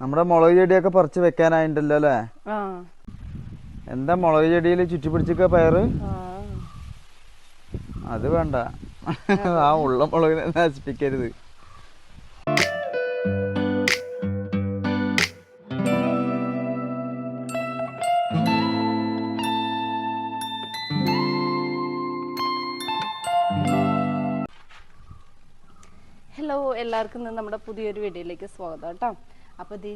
നമ്മുടെ മുളക് ചെടിയൊക്കെ പറിച്ചു വെക്കാനായിട്ടല്ലോ അല്ലേ? എന്താ മുളക് ചെടിയിൽ ചുറ്റി പിടിച്ചിക്ക പയറ് അത് വേണ്ട. ആ ഉള്ള മുളകിനെ നശിപ്പിക്കരുത്. ഹലോ എല്ലാവർക്കും നമ്മുടെ പുതിയൊരു വീഡിയോയിലേക്ക് സ്വാഗതം കേട്ടോ. അപ്പോൾ ഇത്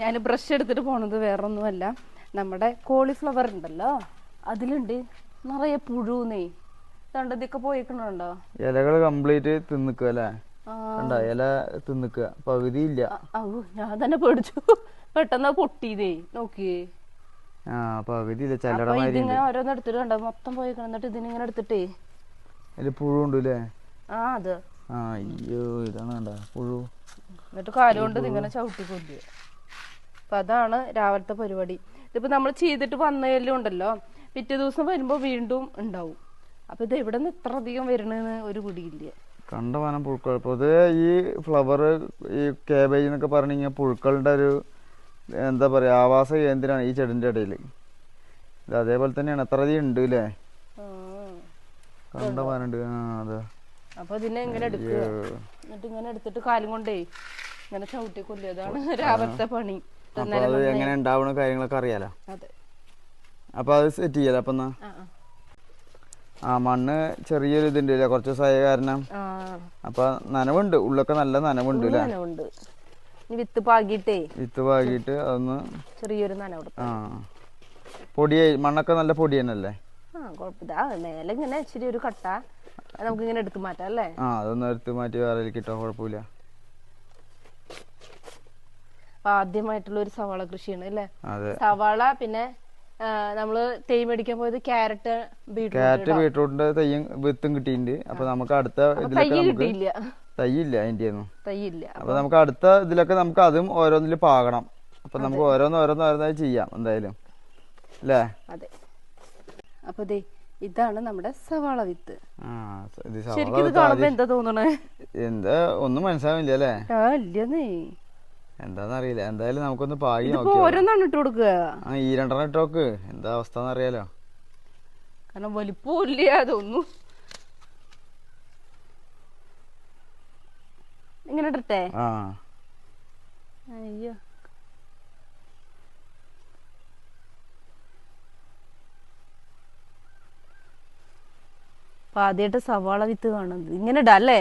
ഞാൻ ബ്രഷ് എടുത്തിട്ട് പോണത് വേറെ ഒന്നുമല്ല നമ്മുടെ കോളിഫ്ലവർ ഉണ്ടല്ലോ അതിലുണ്ട് നിറയെ പുഴുന്നേ. കണ്ടോ ഇതൊക്കെ പോയിക്കണുണ്ടോ? ഇലകൾ കംപ്ലീറ്റ് തിന്നിക്കുക അല്ലേ? കണ്ട ഇല തിന്നിക്കുക. പകുതി ഇല്ല ഞാൻ തന്നെ പേടിച്ചു. പെട്ടെന്ന് പൊട്ടിയതേ നോക്കിയേ. ആ പകുതി ഇല്ല ചെല്ലടമാതിരി ഇതിങ്ങനെ ഓരോന്ന് എടുത്തിട്ട് കണ്ടോ മൊത്തം പോയിക്കണം. എന്നിട്ട് ഇതിനിങ്ങനെ എടുത്തിട്ടേ. അതിൽ പുഴുണ്ട് അല്ലേ? ആ അത്. അയ്യോ ഇതാണ് കണ്ട? പുഴു. എന്നിട്ട് കാലുകൊണ്ട് ഇങ്ങനെ ചവിട്ടി കൊല്ലുക. അപ്പൊ അതാണ് രാവിലത്തെ പരിപാടി. ഇതിപ്പോ നമ്മൾ ചെയ്തിട്ട് വന്നതെല്ലാം ഉണ്ടല്ലോ. പിറ്റേ ദിവസം വരുമ്പോ വീണ്ടും ഉണ്ടാവും. അപ്പൊ ഇത് എവിടെ നിന്ന് ഇത്ര അധികം വരണെന്ന് ഒരു പിടിയില്ല. കണ്ട വനം പുഴുക്കൾ. പൊതുവെ ഈ ഫ്ലവർ ഈ കേബേജ് എന്നൊക്കെ പറഞ്ഞു കഴിഞ്ഞാൽ പുഴുക്കളുടെ ഒരു എന്താ പറയാ ആവാസ കേന്ദ്രമാണ് ഈ ചെടിന്റെ ഇടയിൽ ഇത് അതേപോലെ തന്നെയാണ്. എത്ര അധികം ഉണ്ട് അല്ലേ കണ്ടമാനുണ്ട് കണ്ട വനുണ്ട് ആ അതെ. അപ്പൊ ഇതിനെ ഇങ്ങനെ എടുക്കുക. എന്നിട്ട് ഇങ്ങനെ എടുത്തിട്ട് കാലും കൊണ്ടേ ഇങ്ങനെ ചവിട്ടി കൊല്ലിയതാണ് രാവിലത്തെ പണി. എങ്ങനെ ഉണ്ടാവണ കാര്യങ്ങളൊക്കെ അറിയാലോ? അപ്പൊ അത് സെറ്റ് ചെയ്യാലോ അപ്പൊ ആ മണ്ണ് ചെറിയൊരു ഇതുണ്ട് കുറച്ച് ദിവസമായ കാരണം. അപ്പൊ നനവുണ്ട്. ഉള്ളൊക്കെ നല്ല നനവുണ്ട് നനവുണ്ട്. വിത്ത് പാകിട്ടേ വിത്ത് പാകിട്ട് അതൊന്ന് ചെറിയൊരു നനവ് ആ. പൊടിയായി. മണ്ണൊക്കെ നല്ല പൊടി തന്നെയല്ലേ? ആ കുഴപ്പമില്ല. മേലെ ഇങ്ങനെ ഇച്ചിരി ഒരു കട്ട. നമുക്ക് ഇങ്ങനെ എടുത്ത് മാറ്റാം അല്ലേ? ആ അതൊന്നും എടുത്ത് മാറ്റി വേറെ കിട്ടോ കുഴപ്പമില്ല. ആദ്യമായിട്ടുള്ള ഒരു സവാള കൃഷിയാണ് അല്ലേ? സവാള പിന്നെ നമ്മൾ തേയ് മേടിക്കാൻ പോയത് ക്യാരറ്റ് ക്യാരറ്റ് ബീട്രൂട്ടിന്റെ തയ്യും വിത്തും കിട്ടിയിട്ടുണ്ട്. അപ്പൊ നമുക്ക് അടുത്ത തൈ ഇതിലൊക്കെ നമുക്ക് തയ്യില്ല അതിന്റെ ഒന്നും. തൈ അപ്പൊ നമുക്ക് അടുത്ത ഇതിലൊക്കെ നമുക്ക് അതും ഓരോന്നിൽ പാകണം. അപ്പൊ നമുക്ക് ഓരോന്ന് ഓരോന്ന് ഓരോന്നായി ചെയ്യാം എന്തായാലും. അല്ലേ? അതെ. അപ്പൊ ഇതാണ് നമ്മുടെ സവാള വിത്ത്. ശരിക്കും ഇത് കാണുമ്പോ എന്താ തോന്നണേ? എന്താ ഒന്നും മനസ്സിലാവില്ല അല്ലേ? ഇല്ലെന്നേ. എന്താന്നറിയില്ല. എന്തായാലും നമുക്കൊന്ന് പാകി ഓരോന്നാണ് ഇട്ട് കൊടുക്കുക. ആ ഈ രണ്ടെണ്ണം ഇട്ടോക്ക് എന്താ അവസ്ഥ എന്നറിയാലോ കാരണം വലിപ്പവും ഇല്ല അതൊന്നും. ഇങ്ങനെ ഇടട്ടെ? ആ. അയ്യോ. അപ്പൊ ആദ്യമായിട്ട് സവാള വിത്ത് കാണുന്നത്. ഇങ്ങനെ ഇടാ അല്ലേ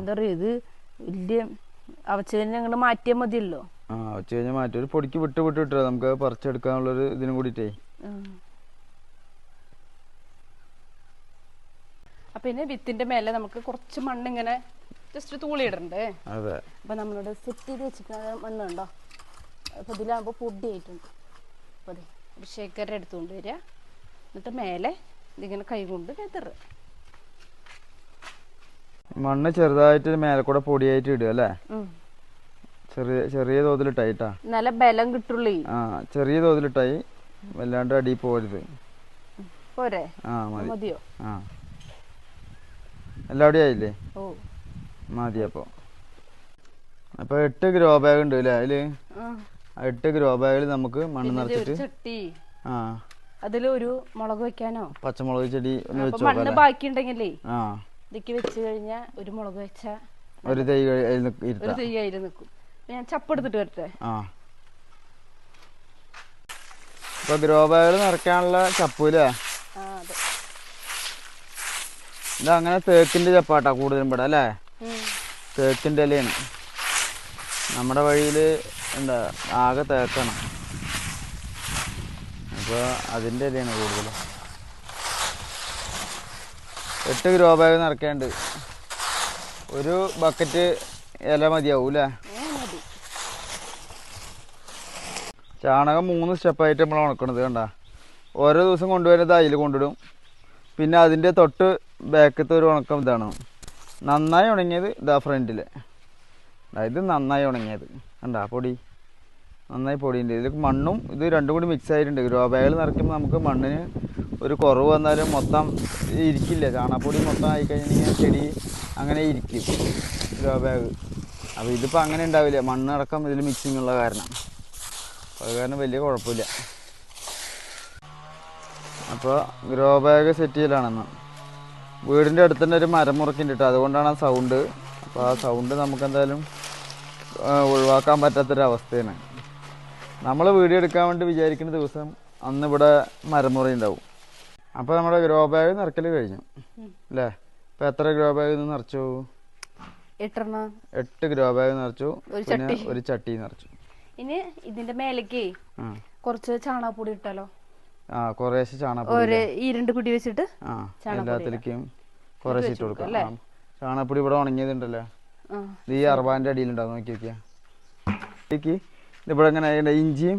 എന്താ പറയാ ഇത്? വലിയ അവച്ച് കഴിഞ്ഞ അങ്ങോട്ട് മാറ്റിയാൽ മതിയല്ലോ. ആ ഉച്ച കഴിഞ്ഞാൽ മാറ്റി. ഒരു പൊടിക്ക് വിട്ട് വിട്ട് ഇട്ടോ. നമുക്ക് പറിച്ചെടുക്കാനുള്ള പറിച്ചെടുക്കാനുള്ളൊരു ഇതിനും കൂടിയിട്ടേ. പിന്നെ വിത്തിന്റെ മേലെ നമുക്ക് കുറച്ച് മണ്ണ് ഇങ്ങനെ ജസ്റ്റ് തൂളിയിടണ്ടേ അതെ. അപ്പൊ നമ്മളിവിടെ സെറ്റ് ചെയ്ത് വെച്ചിട്ട് മണ്ണുണ്ടോ അപ്പൊ ഇതിലാകുമ്പോ പൊടിയായിട്ടുണ്ട് അപ്പൊ അതെ ഒരു എടുത്തുകൊണ്ട് വരിക എന്നിട്ട് മേലെ ഇതിങ്ങനെ കൈ കൊണ്ട് വെതറ് മണ്ണ് ചെറുതായിട്ട് മേലെ കൂടെ പൊടിയായിട്ട് ഇടുക അല്ലേ? ചെറിയ ചെറിയ തോതിൽ ഇട്ടായിട്ടാ നല്ല ബലം കിട്ടുള്ളൂ. ആ ചെറിയ തോതിലിട്ടായി വല്ലാണ്ട് അടി പോരുത്. പോരെ. ആ മതി. മതിയോ? ആ. എല്ലാവിടെയും ആയില്ലേ? മതി അപ്പൊ. അപ്പൊ എട്ട് ഗ്രോ ബാഗ് ഉണ്ട് അല്ലേ അതിൽ? ആ. ആ എട്ട് ഗ്രോ ബാഗിൽ നമുക്ക് മണ്ണ് നിറച്ചിട്ട് ദേ ഒരു അതിലൊരു മുളക് വെക്കാനോ? പച്ചമുളക് ചെടി ഒന്ന് വെച്ച് മണ്ണ് ബാക്കി ഉണ്ടെങ്കിലേ ആ. ഇതിക്ക് വെച്ച് കഴിഞ്ഞാൽ ഒരു മുളക് വെച്ച ഒരു തൈ ഒരു തൈ അതിൽ നിൽക്കും ഞാൻ ചപ്പെടുത്തിട്ട് വരട്ടെ? ആ. ഇപ്പൊ ഗ്രോ ബാഗിൽ നിറയ്ക്കാനുള്ള ചപ്പൂലേ ഇത് അങ്ങനെ തേക്കിന്റെ ചപ്പാട്ടാ കൂടുതലും ഇവിടെ അല്ലേ? തേക്കിന്റെ ഇലയാണ്. നമ്മുടെ വഴിയിൽ എന്താ ആകെ തേക്കാണ്. അപ്പോൾ അതിന്റെ ഇലയാണ് കൂടുതൽ. എട്ട് ഗ്രോ ബാഗ് നിറക്കാണ്ട് ഒരു ബക്കറ്റ് ഇല മതിയാവും അല്ലേ ചാണകം മൂന്ന് സ്റ്റെപ്പായിട്ട് നമ്മൾ ഉണക്കണത് കണ്ട. ഓരോ ദിവസം കൊണ്ടുവരുന്നത് അതിൽ കൊണ്ടിടും. പിന്നെ അതിന്റെ തൊട്ട് ബാക്കത്തെ ഒരു ഉണക്കം ഇതാണ്. നന്നായി ഉണങ്ങിയത് ഇതാ ഫ്രണ്ടിൽ അതായത് നന്നായി ഉണങ്ങിയത്. കണ്ടാ പൊടി. നന്നായി പൊടിയുണ്ട്. ഇതിൽ മണ്ണും ഇത് രണ്ടും കൂടി മിക്സ് ആയിട്ടുണ്ട്. ഗ്രോ ബാഗിൽ നിറയ്ക്കുമ്പോൾ നമുക്ക് മണ്ണിന് ഒരു കുറവ് വന്നാലും മൊത്തം ഇരിക്കില്ല. ചാണകപ്പൊടി മൊത്തം ആയിക്കഴിഞ്ഞാൽ ചെടി അങ്ങനെ ഇരിക്കും ഗ്രോ ബാഗ്. അപ്പോൾ ഇതിപ്പോൾ അങ്ങനെ ഉണ്ടാവില്ല മണ്ണടക്കം ഇതിൽ മിക്സിങ് ഉള്ള കാരണം. അത് കാരണം വലിയ കുഴപ്പമില്ല അപ്പോൾ ഗ്രോ ബാഗ് സെറ്റ് ചെയ്യലാണെന്ന്. വീടിന്റെ അടുത്ത് തന്നെ ഒരു മരം മുറക്കിന്റെ കേട്ടോ അതുകൊണ്ടാണ് ആ സൗണ്ട് അപ്പോൾ ആ സൗണ്ട് നമുക്കെന്തായാലും ഒഴിവാക്കാൻ പറ്റാത്തൊരവസ്ഥയാണ്. നമ്മൾ വീഡിയോ എടുക്കാൻ വേണ്ടി വിചാരിക്കുന്ന ദിവസം അന്ന് ഇവിടെ മരമുറി ഉണ്ടാവും. അപ്പോൾ നമ്മുടെ ഗ്രോ ബാഗ് നിറക്കൽ കഴിഞ്ഞു. അല്ലേ? ഇപ്പോൾ എത്ര ഗ്രോ ബാഗ് നിറച്ചു? എട്ട് ഗ്രോ ബാഗ് നിറച്ചു. ഒരു പിന്നെ ചട്ടി. ഒരു ചട്ടി നിറച്ചു. ഇനി ഇതിന്റെ മേലേക്ക് കുറച്ച് ചാണകപ്പൊടി ഇട്ടാലോ? ആ കുറേശ്ശെ ചാണകപ്പൊടി ഈ രണ്ട് കുടി വെച്ചിട്ട് എല്ലാത്തിലേക്കും കുറേശ്ശെ ഇട്ട് കൊടുക്കാം. ചാണകപ്പൊടി ഇവിടെ ഉണങ്ങിയതുണ്ടല്ലോ? ഈ അറുപാന്റെ അടിയിലുണ്ടാവും. നോക്കി നോക്കിയാ ഇതിവിടെ ഇങ്ങനെ അതിന്റെ ഇഞ്ചിയും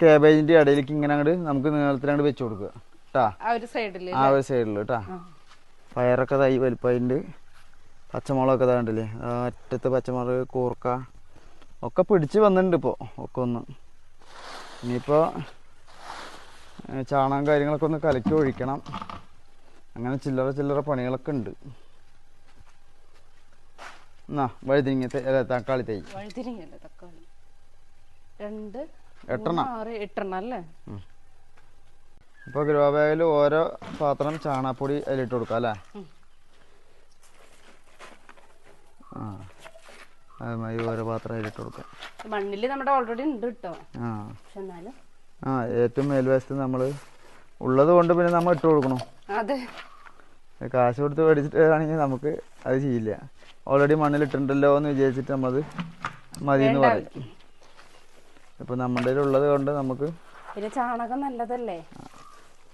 കേബേജിന്റെ ഇടയിലേക്ക് ഇങ്ങനെ അങ്ങോട്ട് നമുക്ക് നീളത്തിൽ അങ്ങോട്ട് വെച്ച് കൊടുക്കുക. കേട്ടാ ആ ഒരു സൈഡിൽ ആ ഒരു സൈഡിൽ കേട്ടാ. പയറൊക്കെ തൈ വലുപ്പമുണ്ട് പച്ചമുളകൊക്കെ ഇതാണ്ടല്ലേ അറ്റത്ത് പച്ചമുളക് കൂർക്ക ഒക്കെ പിടിച്ച് വന്നിട്ടുണ്ട് ഇപ്പോൾ ഒക്കെ ഒന്ന്. ഇനിയിപ്പോൾ ചാണകം കാര്യങ്ങളൊക്കെ ഒന്ന് കലക്കി ഒഴിക്കണം. അങ്ങനെ ചില്ലറ ചില്ലറ പണികളൊക്കെ ഉണ്ട് എന്നാ വഴുതിരിങ്ങ തക്കാളി തൈ വഴുതിരിങ്ങ തക്കാളി? രണ്ട് എട്ടെണ്ണം. ആറ് എട്ടെണ്ണം അല്ലേ? ഇപ്പോൾ ഗ്രോ ബാഗിൽ ഓരോ പാത്രം ചാണാപ്പൊടി അതിലിട്ട് കൊടുക്കാം അല്ലേ? ആ അതുമായി ഓരോ പാത്രം അതിലിട്ട് കൊടുക്കാം. മണ്ണിൽ നമ്മുടെ ഓൾറെഡി ഉണ്ട് കേട്ടോ ആ. എന്നാലും. ആ ഏറ്റവും മേൽവശത്ത് നമ്മൾ ഉള്ളത് കൊണ്ട് പിന്നെ നമ്മൾ ഇട്ട് കൊടുക്കണോ. അതെ. കാശ് കൊടുത്ത് മേടിച്ചിട്ട് ആണെങ്കിൽ നമുക്ക് അത് ചെയ്യില്ല. ഓൾറെഡി മണ്ണിൽ മണ്ണിലിട്ടുണ്ടല്ലോ എന്ന് വിചാരിച്ചിട്ട് നമ്മളത് മതി എന്ന് പറയും. ഇപ്പം നമ്മുടെ ഉള്ളത് കൊണ്ട് നമുക്ക് പിന്നെ ചാണകം നല്ലതല്ലേ?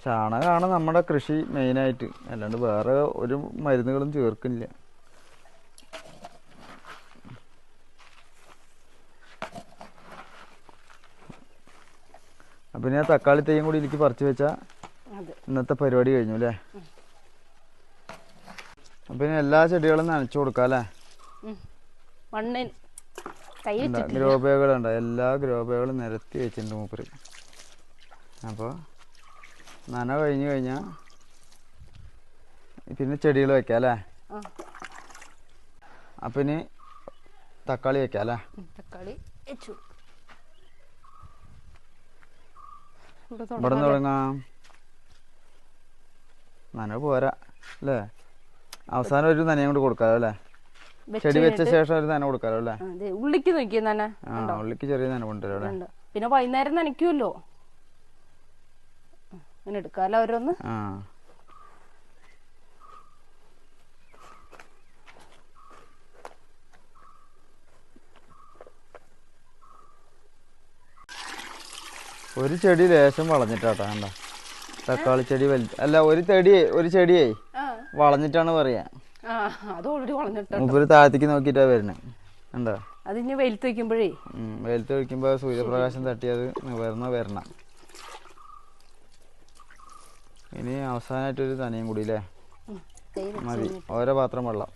ചാണകമാണ് നമ്മുടെ കൃഷി മെയിനായിട്ട്. അല്ലാണ്ട് വേറെ ഒരു മരുന്നുകളും ചേർക്കുന്നില്ല. അപ്പം പിന്നെ തക്കാളി തൈയും കൂടി എനിക്ക് പറിച്ചു വെച്ചാൽ ഇന്നത്തെ പരിപാടി കഴിഞ്ഞു അല്ലേ? അപ്പം എല്ലാ ചെടികളും നനച്ചു കൊടുക്കാം അല്ലേ. മണ്ണിന് ഗ്രോ ബാഗുകളുണ്ട് എല്ലാ ഗ്രോ ബാഗുകളും നിരത്തി വെച്ചിട്ടുണ്ട് മൂപ്പര്. അപ്പോൾ നന കഴിഞ്ഞ് കഴിഞ്ഞാൽ പിന്നെ ചെടികൾ വെക്കാം അല്ലേ? അപ്പം ഇനി തക്കാളി വെക്കാം അല്ലേ? തക്കാളി വെച്ചു. ഇവിടെ തുടങ്ങാം നന പോരാ അല്ലേ? അവസാനം ഒരു നനയും കൊണ്ട് കൊടുക്കാമല്ലോ അല്ലേ? ചെടി വെച്ച ശേഷം ഒരു നന കൊടുക്കാമല്ലോ അല്ലേ? ഉള്ളിക്ക് നോക്കിയ നന ഉള്ളിക്ക് ചെറിയ നന കൊണ്ടുവരും അല്ലേ പിന്നെ വൈകുന്നേരം നനയ്ക്കുമല്ലോ അങ്ങനെ എടുക്കാമല്ലോ ഓരോന്ന്? ആ. ഒരു ചെടി ലേശം വളഞ്ഞിട്ടാട്ടാ കണ്ട? തക്കാളി ചെടി വലുത് അല്ല ഒരു ചെടിയെ ഒരു ചെടിയേ വളഞ്ഞിട്ടാണ് പറയാ. അത് ഓൾറെഡി വളഞ്ഞിട്ടുണ്ട് മൂപ്പര് താഴത്തേക്ക് നോക്കിയിട്ടാ വരുന്നത് കണ്ടോ? അത് ഇനി വെയിലത്ത് വെക്കുമ്പോഴേ. വെയിലത്ത് വെക്കുമ്പോ സൂര്യപ്രകാശം തട്ടിയത് നിവർന്ന വരണ. ഇനി അവസാനമായിട്ടൊരു തനിയും കൂടി അല്ലേ മതി. ഓരോ പാത്രം വെള്ളം.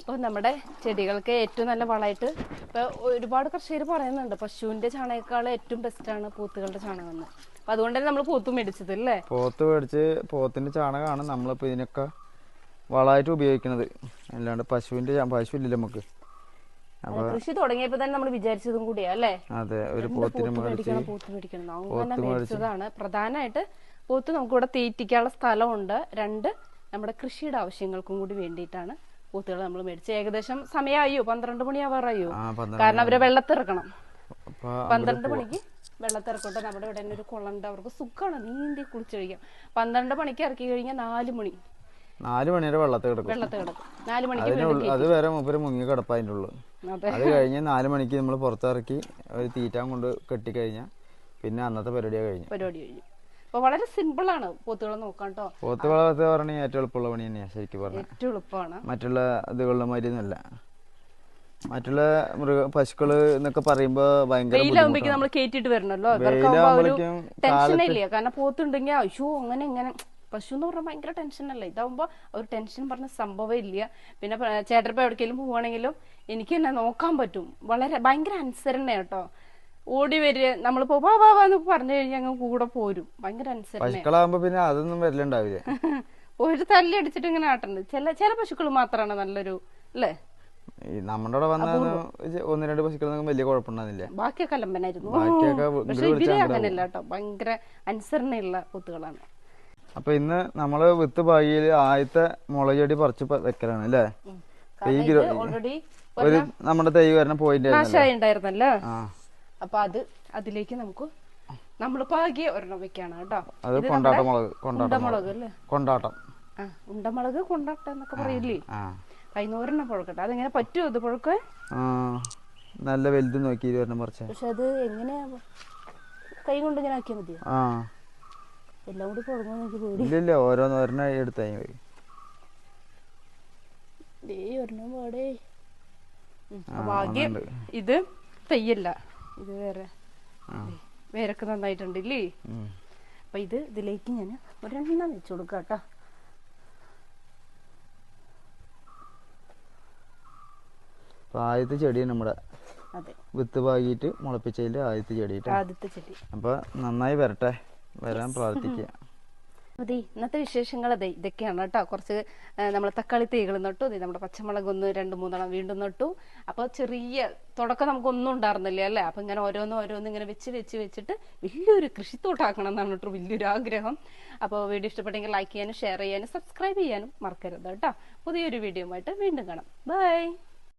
അപ്പോൾ നമ്മുടെ ചെടികൾക്ക് ഏറ്റവും നല്ല വളമായിട്ട് ഇപ്പോൾ ഒരുപാട് കർഷകർ പറയുന്നുണ്ട് പശുവിന്റെ ചാണകക്കാൾ ഏറ്റവും ബെസ്റ്റാണ് പൂത്തുകളുടെ ചാണകം എന്ന് അപ്പോൾ അതുകൊണ്ട് തന്നെ നമ്മൾ പോത്ത് മേടിച്ചത് അല്ലേ പോത്ത് മേടിച്ച് പോത്തിന്റെ ചാണകമാണ് നമ്മളിപ്പോ ഇതിനൊക്കെ വളമായിട്ട് ഉപയോഗിക്കുന്നത് അല്ലാണ്ട് പശുവിന്റെ പശു ഇല്ലല്ലോ നമുക്ക് കൃഷി തുടങ്ങിയപ്പോ തന്നെ നമ്മൾ വിചാരിച്ചതും കൂടിയാ അല്ലേ? അതെ ഒരു പോത്തിന് മേടിക്കണം പോത്ത് മേടിക്കണം. അങ്ങനെ. മേടിച്ചതാണ്. പ്രധാനമായിട്ട് പോത്ത് നമുക്ക് ഇവിടെ തീറ്റിക്കാനുള്ള സ്ഥലമുണ്ട്. രണ്ട് നമ്മുടെ കൃഷിയുടെ ആവശ്യങ്ങൾക്കും കൂടി വേണ്ടിയിട്ടാണ് പോത്തുകൾ നമ്മൾ മേടിച്ചത്. ഏകദേശം സമയമായോ? പന്ത്രണ്ട് മണിയാവാറായോ? കാരണം അവരെ വെള്ളത്തിറക്കണം. പന്ത്രണ്ട് മണിക്ക് വെള്ളത്തിറക്കട്ടെ. നമ്മുടെ ഇവിടെ തന്നെ ഒരു കുളമുണ്ട്. അവർക്ക് സുഖമാണ്. നീന്തി കുളിച്ചൊഴിക്കാം. പന്ത്രണ്ട് മണിക്ക് ഇറക്കി കഴിഞ്ഞാൽ നാല് മണി. നാല് മണി വരെ വെള്ളത്തിൽ കിടക്കും. വെള്ളത്തിൽ കിടക്കും. നാല് മണിക്ക് അത് വരെ മൂപ്പര് മുങ്ങി കിടപ്പതിന്റെ ഉള്ളു അത്. കഴിഞ്ഞ് നാല് മണിക്ക് നമ്മൾ പുറത്തിറക്കി ഒരു തീറ്റാൻ കൊണ്ട് കെട്ടിക്കഴിഞ്ഞാൽ പിന്നെ അന്നത്തെ പരിപാടിയാണ് കഴിഞ്ഞു. പരിപാടി കഴിഞ്ഞു. അപ്പൊ വളരെ സിമ്പിൾ ആണ് പോത്തുകളെ നോക്കാം കേട്ടോ പോത്ത് വളർത്തുക പറഞ്ഞാൽ ഏറ്റവും എളുപ്പമുള്ള പണി തന്നെയാണ് ശരിക്കും പറഞ്ഞാൽ ഏറ്റവും എളുപ്പമാണ്. മറ്റുള്ള ഇതുകളുടെ മാതിരിയൊന്നുമല്ല മറ്റുള്ള മൃഗ പശുക്കൾ എന്നൊക്കെ പറയുമ്പോ ഭയങ്കര വെയിലാകുമ്പോഴേക്കും നമ്മൾ കയറ്റിട്ട് വരണല്ലോ. ഇവർക്കാവുമ്പോ ഒരു വെയിലാകുമ്പോഴേക്കും ടെൻഷൻ ഇല്ല കാരണം പോത്തുണ്ടെങ്കിൽ അയ്യോ അങ്ങനെ ഇങ്ങനെ. പശു എന്ന് പറഞ്ഞാൽ ഭയങ്കര ടെൻഷൻ അല്ലേ ഇതാവുമ്പോ ഒരു ടെൻഷൻ പറഞ്ഞ സംഭവം ഇല്ല. പിന്നെ പ- ചേട്ടനിപ്പോ എവിടേക്കെങ്കിലും പോവാണെങ്കിലും എനിക്ക് തന്നെ നോക്കാൻ പറ്റും. വളരെ ഭയങ്കര അനുസരണ കേട്ടോ. ഓടി വരിക നമ്മളിപ്പോ വാ വാ വാ പറഞ്ഞു കഴിഞ്ഞാൽ അങ്ങ് കൂടെ പോരും. ഭയങ്കര അനുസരണ പിന്നെ അതൊന്നും വരലുണ്ടാവില്ല. ഒരു തല്ലി അടിച്ചിട്ട് ഇങ്ങനെ ആട്ടുണ്ട്. ചില ചില പശുക്കൾ മാത്രമാണ് നല്ലൊരു അല്ലേ? ഈ നമ്മുടെ അവിടെ വന്ന ഒന്ന് രണ്ട് പശുക്കളൊന്നും വലിയ കുഴപ്പമുണ്ടാകുന്നില്ല ബാക്കിയൊക്കെ അലമ്പനായിരുന്നു. പക്ഷെ ഇവർ അങ്ങനെയല്ല കേട്ടോ. ഭയങ്കര അനുസരണയുള്ള പോത്തുകളാണ്. അപ്പൊ ഇന്ന് നമ്മൾ വിത്ത് പാകിയിൽ ആദ്യത്തെ മുളക് ചെടി പറിച്ച് വെക്കലാണ് അല്ലേ. ഈ ഒരു നമ്മുടെ തൈ വരണ പോയിന്റ് ഉണ്ടായിരുന്നല്ലോ അപ്പൊ അത് അതിലേക്ക് നമുക്ക് നമ്മൾ പാകിയ ഒരെണ്ണം വെക്കാണ് കേട്ടോ. അത് കൊണ്ടാട്ടം മുളക് ഉണ്ടമുളക് അല്ലേ? കൊണ്ടാട്ടം. ഉണ്ടമുളക് കൊണ്ടാട്ട എന്നൊക്കെ പറയില്ലേ? പതിനോരെണ്ണം പുഴക്കട്ടെ. അതെങ്ങനെ പറ്റുമോ ഇത് പുഴക്ക്? നല്ല വലുത് നോക്കി ഇരുപതിനെ പറിച്ചേ പക്ഷെ അത് എങ്ങനെയാ കൈ കൊണ്ട് ഇങ്ങനെ ആക്കിയാൽ മതിയോ? ആ. എല്ലാം കൂടി പുഴങ്ങോ എനിക്ക് പേടി. ഇല്ലില്ല ഓരോന്ന് ഒരെണ്ണം എടുത്തായി മതി ഒരെണ്ണം പാടേ. ഒന്നുണ്ട്. ഇത് തെയ്യല്ല. ഇത് വേറെ. വേരൊക്കെ നന്നായിട്ടുണ്ട് ഇല്ലേ. അപ്പൊ ഇത് ഇതിലേക്ക് ഞാൻ ഒരെണ്ണം വെച്ചു കൊടുക്കാം കേട്ടോ അപ്പൊ ആദ്യത്തെ ചെടിയാണ് നമ്മുടെ വിത്ത് പാകിയിട്ട് മുളപ്പിച്ചതിൽ ആദ്യത്തെ ചെടിയിട്ട് ആദ്യത്തെ ചെടി. അപ്പൊ നന്നായി വരട്ടെ. വരാൻ പ്രാർത്ഥിക്കുക. അതെ ഇന്നത്തെ വിശേഷങ്ങൾ അതെ ഇതൊക്കെയാണ് കേട്ടോ. കുറച്ച് നമ്മൾ തക്കാളി തൈകൾ നട്ടു അതെ നമ്മുടെ പച്ചമുളക് ഒന്ന് രണ്ട് മൂന്നെണ്ണം വീണ്ടും നട്ടു. അപ്പോൾ ചെറിയ തുടക്കം നമുക്കൊന്നും ഉണ്ടായിരുന്നില്ല അല്ലേ? അപ്പം ഇങ്ങനെ ഓരോന്ന് ഓരോന്ന് ഇങ്ങനെ വെച്ച് വെച്ച് വെച്ചിട്ട് വലിയൊരു കൃഷിത്തോട്ടാക്കണം എന്നാണ് കേട്ടോ വലിയൊരു ആഗ്രഹം. അപ്പോൾ വീഡിയോ ഇഷ്ടപ്പെട്ടെങ്കിൽ ലൈക്ക് ചെയ്യാനും ഷെയർ ചെയ്യാനും സബ്സ്ക്രൈബ് ചെയ്യാനും മറക്കരുത് കേട്ടോ. പുതിയൊരു വീഡിയോ ആയിട്ട് വീണ്ടും കാണാം. ബൈ